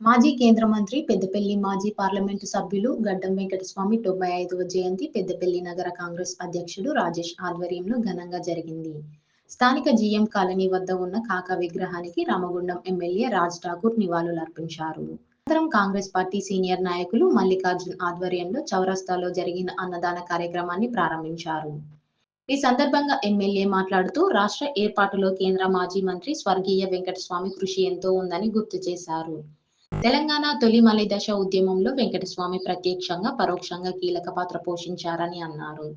మాజీ కేంద్ర మంత్రి పెద్దపల్లి మాజీ పార్లమెంటు సభ్యులు గడ్డం వెంకటస్వామి తొంభై ఐదవ జయంతి పెద్దపల్లి నగర కాంగ్రెస్ అధ్యక్షుడు రాజేష్ ఆధ్వర్యంలో ఘనంగా జరిగింది. స్థానిక జీఎం కాలనీ వద్ద ఉన్న కాకా విగ్రహానికి రామగుండం ఎమ్మెల్యే రాజ్ ఠాకూర్ నివాళులర్పించారు అనంతరం కాంగ్రెస్ పార్టీ సీనియర్ నాయకులు మల్లికార్జున్ ఆధ్వర్యంలో చౌరస్తాలో జరిగిన అన్నదాన కార్యక్రమాన్ని ప్రారంభించారు. ఈ సందర్భంగా ఎమ్మెల్యే మాట్లాడుతూ రాష్ట్ర ఏర్పాటులో కేంద్ర మాజీ మంత్రి స్వర్గీయ వెంకటస్వామి కృషి ఎంతో ఉందని గుర్తు చేశారు. తెలంగాణ తొలి మలి దశ ఉద్యమంలో వెంకటస్వామి ప్రత్యక్షంగా పరోక్షంగా కీలక పాత్ర పోషించారని అన్నారు.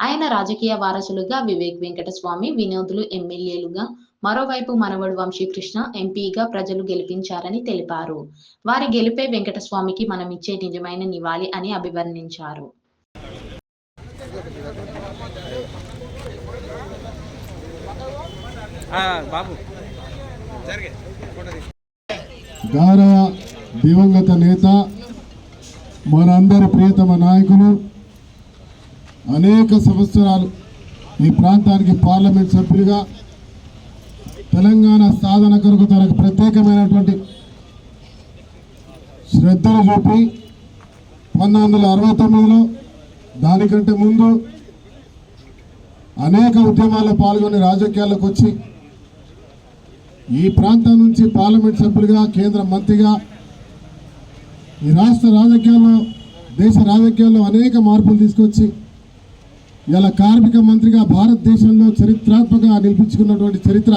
ఆయన రాజకీయ వారసులుగా వివేక్ వెంకటస్వామి వినోదులు ఎమ్మెల్యేలుగా మరోవైపు మనవడు వంశీకృష్ణ ఎంపీగా ప్రజలు గెలిపించారని తెలిపారు. వారి గెలిపే వెంకటస్వామికి మనం ఇచ్చే నిజమైన నివాళి అని అభివర్ణించారు. బాబు. గౌరవ దివంగత నేత మనందరి ప్రియతమ నాయకులు అనేక సంవత్సరాలు ఈ ప్రాంతానికి పార్లమెంట్ సభ్యులుగా తెలంగాణ సాధన కొరకు తనకు ప్రత్యేకమైనటువంటి శ్రద్ధను చూపి పంతొమ్మిది వందల అరవై తొమ్మిదిలో దానికంటే ముందు అనేక ఉద్యమాల్లో పాల్గొని రాజకీయాల్లోకి వచ్చి ఈ ప్రాంతం నుంచి పార్లమెంట్ సభ్యులుగా కేంద్ర మంత్రిగా ఈ రాష్ట్ర రాజకీయాల్లో దేశ రాజకీయాల్లో అనేక మార్పులు తీసుకొచ్చి ఇలా కార్మిక మంత్రిగా భారతదేశంలో చరిత్రాత్మకంగా నిలిపించుకున్నటువంటి చరిత్ర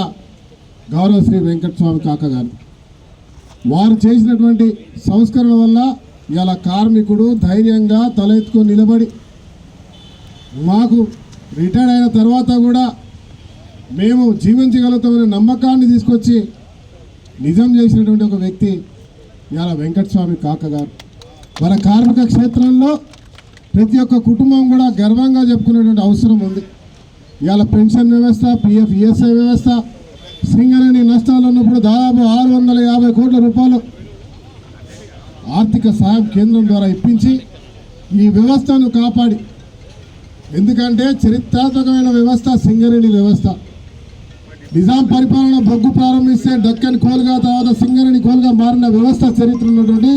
గౌరవ శ్రీ వెంకటస్వామి కాక గారు. వారు చేసినటువంటి సంస్కరణ వల్ల ఇలా కార్మికుడు ధైర్యంగా తలెత్తుకొని నిలబడి మాకు రిటైర్డ్ అయిన తర్వాత కూడా మేము జీవించగలుగుతామనే నమ్మకాన్ని తీసుకొచ్చి నిజం చేసినటువంటి ఒక వ్యక్తి ఇవాళ వెంకటస్వామి కాక గారు. మన కార్మిక క్షేత్రంలో ప్రతి ఒక్క కుటుంబం కూడా గర్వంగా చెప్పుకునేటువంటి అవసరం ఉంది. ఇవాళ పెన్షన్ వ్యవస్థ పిఎఫ్ ఈఎస్ఐ వ్యవస్థ సింగరేణి నష్టాలు ఉన్నప్పుడు దాదాపు ఆరు వందల యాభై కోట్ల రూపాయలు ఆర్థిక సాయం కేంద్రం ద్వారా ఇప్పించి ఈ వ్యవస్థను కాపాడి. ఎందుకంటే చరిత్రాత్మకమైన వ్యవస్థ సింగరేణి వ్యవస్థ. నిజాం పరిపాలన బొగ్గు ప్రారంభిస్తే డక్కన్ కోల్గా తర్వాత సింగరేణి కోల్గా మారిన వ్యవస్థ చరిత్ర ఉన్నటువంటి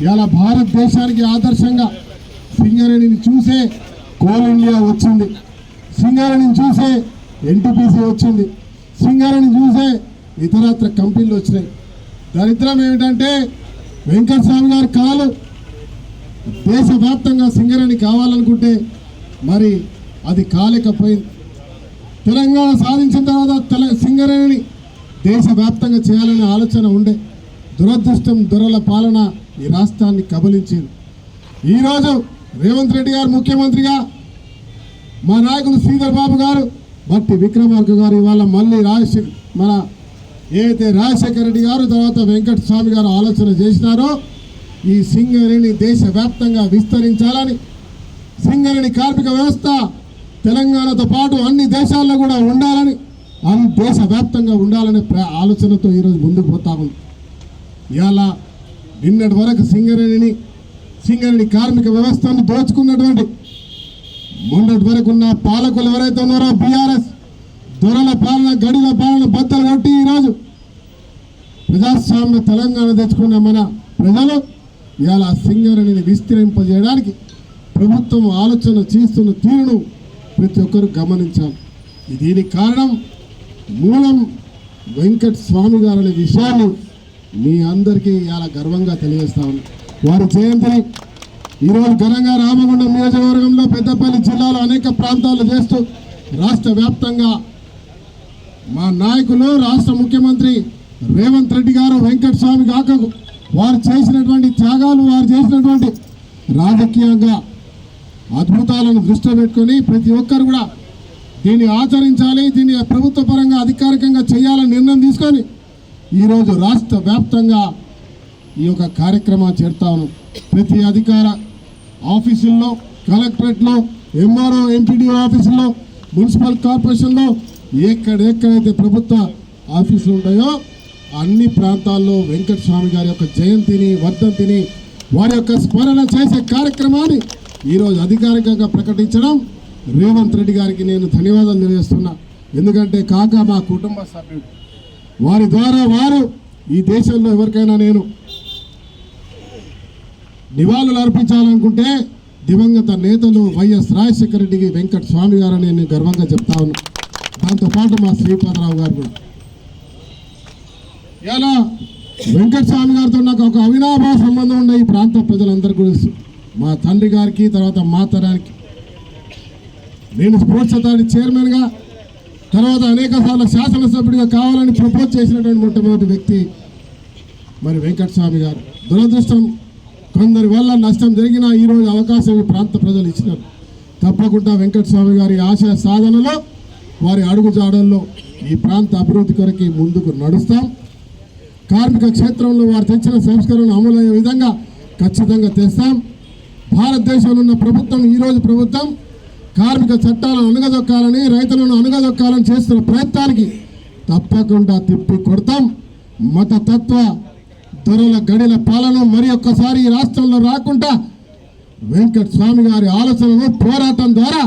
ఇవాళ భారతదేశానికి ఆదర్శంగా సింగరేణిని చూసే కోల్ ఇండియా వచ్చింది. సింగరేణిని చూసే ఎన్టీపీసీ వచ్చింది. సింగరేణిని చూసే ఇతరత్ర కంపెనీలు వచ్చినాయి. దరిద్రం ఏమిటంటే వెంకటస్వామి గారి కాలు దేశవ్యాప్తంగా సింగరేణి కావాలనుకుంటే మరి అది కాలేకపోయింది. తెలంగాణ సాధించిన తర్వాత తెల సింగరేణిని దేశవ్యాప్తంగా చేయాలనే ఆలోచన ఉండే దురదృష్టం దొరల పాలన ఈ రాష్ట్రాన్ని కబలించింది. ఈరోజు రేవంత్ రెడ్డి గారు ముఖ్యమంత్రిగా మా నాయకులు శ్రీధర్ బాబు గారు బట్టి విక్రమార్క గారు ఇవాళ మళ్ళీ రాజశేఖర్ మన ఏదైతే రాజశేఖర రెడ్డి గారు తర్వాత వెంకట స్వామి గారు ఆలోచన చేసినారో ఈ సింగరేణి దేశవ్యాప్తంగా విస్తరించాలని సింగరేణి కార్మిక వ్యవస్థ తెలంగాణతో పాటు అన్ని దేశాల్లో కూడా ఉండాలని అన్ని దేశవ్యాప్తంగా ఉండాలనే ప్ర- ఆలోచనతో ఈరోజు ముందుకు పోతా ఉంది. ఇవాళ నిన్నటి వరకు సింగరేణిని సింగరేణి కార్మిక వ్యవస్థను దోచుకున్నటువంటి మొన్నటి వరకు ఉన్న పాలకులు ఎవరైతే ఉన్నారో బీఆర్ఎస్ దొరల పాలన గడిల పాలన బద్దలు కొట్టి ఈరోజు ప్రజాస్వామ్య తెలంగాణ తెచ్చుకున్న మన ప్రజలు ఇవాళ సింగరేణిని విస్తరింపజేయడానికి ప్రభుత్వం ఆలోచన చేస్తున్న తీరును ప్రతి ఒక్కరు గమనించాలి దీనికి కారణం మూలం వెంకట స్వామి గారు అనే విషయాన్ని మీ అందరికీ చాలా గర్వంగా తెలియజేస్తాను వారి జయంతిని ఈరోజు ఘనంగా రామగుండం నియోజకవర్గంలో పెద్దపల్లి జిల్లాలో అనేక ప్రాంతాలు చేస్తూ రాష్ట్ర వ్యాప్తంగా మా నాయకులు రాష్ట్ర ముఖ్యమంత్రి రేవంత్ రెడ్డి గారు వెంకట స్వామి కాకకు వారు చేసినటువంటి త్యాగాలు వారు చేసినటువంటి రాజకీయంగా అద్భుతాలను దృష్టిలో పెట్టుకొని ప్రతి ఒక్కరు కూడా దీన్ని ఆచరించాలి దీన్ని ప్రభుత్వ పరంగా అధికారికంగా చేయాలని నిర్ణయం తీసుకొని ఈరోజు రాష్ట్ర వ్యాప్తంగా ఈ యొక్క కార్యక్రమాన్ని చేస్తాను ప్రతి అధికార ఆఫీసుల్లో కలెక్టరేట్లో ఎంఆర్ఓ ఎంపీడీఓ ఆఫీసుల్లో మున్సిపల్ కార్పొరేషన్లో ఎక్కడెక్కడైతే ప్రభుత్వ ఆఫీసులు ఉంటాయో అన్ని ప్రాంతాల్లో వెంకట స్వామి గారి యొక్క జయంతిని వర్ధంతిని వారి యొక్క స్మరణ చేసే కార్యక్రమాన్ని ఈరోజు అధికారికంగా ప్రకటించడం రేవంత్ రెడ్డి గారికి నేను ధన్యవాదాలు తెలియజేస్తున్నా. ఎందుకంటే కాక మా కుటుంబ సభ్యుడు. వారి ద్వారా వారు ఈ దేశంలో ఎవరికైనా నేను నివాళులు అర్పించాలనుకుంటే దివంగత నేతలు వైఎస్ రాజశేఖర రెడ్డికి వెంకట స్వామి గారని నేను గర్వంగా చెప్తా ఉన్నా. దాంతోపాటు మా శ్రీపాదరావు గారు కూడా. ఇలా వెంకట స్వామి గారితో నాకు ఒక అవినాభావ సంబంధం ఉండే ఈ ప్రాంత ప్రజలందరికీ తెలుసు. మా తండ్రి గారికి తర్వాత మా తరానికి. నేను స్పోర్ట్స్ అథారిటీ చైర్మన్గా తర్వాత అనేక సార్లు శాసనసభ్యుడిగా కావాలని ప్రపోజ్ చేసినటువంటి మొట్టమొదటి వ్యక్తి మరి వెంకట స్వామి గారు. దురదృష్టం కొందరి వల్ల నష్టం జరిగినా ఈరోజు అవకాశం ఈ ప్రాంత ప్రజలు ఇచ్చినారు. తప్పకుండా వెంకట స్వామి గారి ఆశయ సాధనలో వారి అడుగుజాడల్లో ఈ ప్రాంత అభివృద్ధి కొరకి ముందుకు నడుస్తాం. కార్మిక క్షేత్రంలో వారు తెచ్చిన సంస్కరణలు అమలయ్యే విధంగా ఖచ్చితంగా తెస్తాం. భారతదేశంలో ఉన్న ప్రభుత్వం ఈరోజు ప్రభుత్వం కార్మిక చట్టాలను అణగదొక్కాలని రైతులను అణగదొక్కాలని చేస్తున్న ప్రయత్నానికి తప్పకుండా తిప్పి కొడతాం. మత తత్వ దొరల గడిల పాలన మరి ఒక్కసారి ఈ రాష్ట్రంలో రాకుండా వెంకట స్వామి గారి ఆలోచనను పోరాటం ద్వారా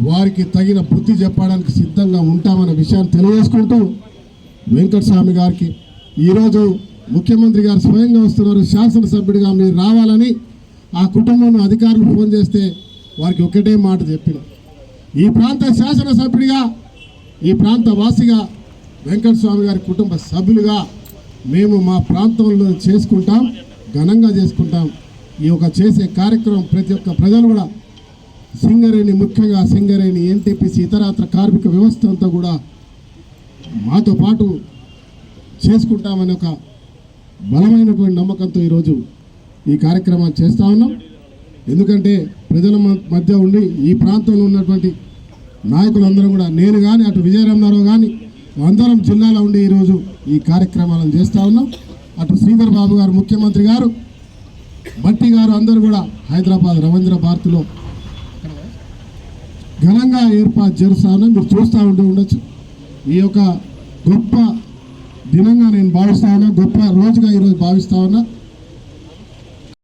వారికి తగిన బుద్ధి చెప్పడానికి సిద్ధంగా ఉంటామన్న విషయాన్ని తెలియజేసుకుంటూ వెంకట స్వామి గారికి ఈరోజు ముఖ్యమంత్రి గారు స్వయంగా వస్తున్నారు. శాసనసభ్యుడిగా మీరు రావాలని ఆ కుటుంబం అధికారులు ఫోన్ చేస్తే వారికి ఒకటే మాట చెప్పిన. ఈ ప్రాంత శాసనసభ్యుడిగా ఈ ప్రాంత వాసిగా వెంకటస్వామి గారి కుటుంబ సభ్యులుగా మేము మా ప్రాంతంలో చేసుకుంటాం ఘనంగా చేసుకుంటాం. ఈ యొక్క చేసే కార్యక్రమం ప్రతి ఒక్క ప్రజలు కూడా సింగరేణి ముఖ్యంగా సింగరేణి ఎన్టీపీసీ ఇతరత్ర కార్మిక వ్యవస్థ అంతా కూడా మాతో పాటు చేసుకుంటామని ఒక బలమైనటువంటి నమ్మకంతో ఈరోజు ఈ కార్యక్రమాలు చేస్తా ఉన్నాం. ఎందుకంటే ప్రజల మధ్య ఉండి ఈ ప్రాంతంలో ఉన్నటువంటి నాయకులందరూ కూడా నేను కానీ అటు విజయరమణారావు కానీ అందరం జిల్లాలో ఉండి ఈరోజు ఈ కార్యక్రమాలను చేస్తూ ఉన్నాం. అటు శ్రీధర్ బాబు గారు ముఖ్యమంత్రి గారు భట్టి గారు అందరూ కూడా హైదరాబాద్ రవీంద్ర భారతిలో ఘనంగా ఏర్పాటు చేస్తూ ఉన్నాం. మీరు చూస్తూ ఉంటూ ఉండొచ్చు. ఈ యొక్క గొప్ప దినంగా నేను భావిస్తా ఉన్నా గొప్ప రోజుగా ఈరోజు భావిస్తా ఉన్నా.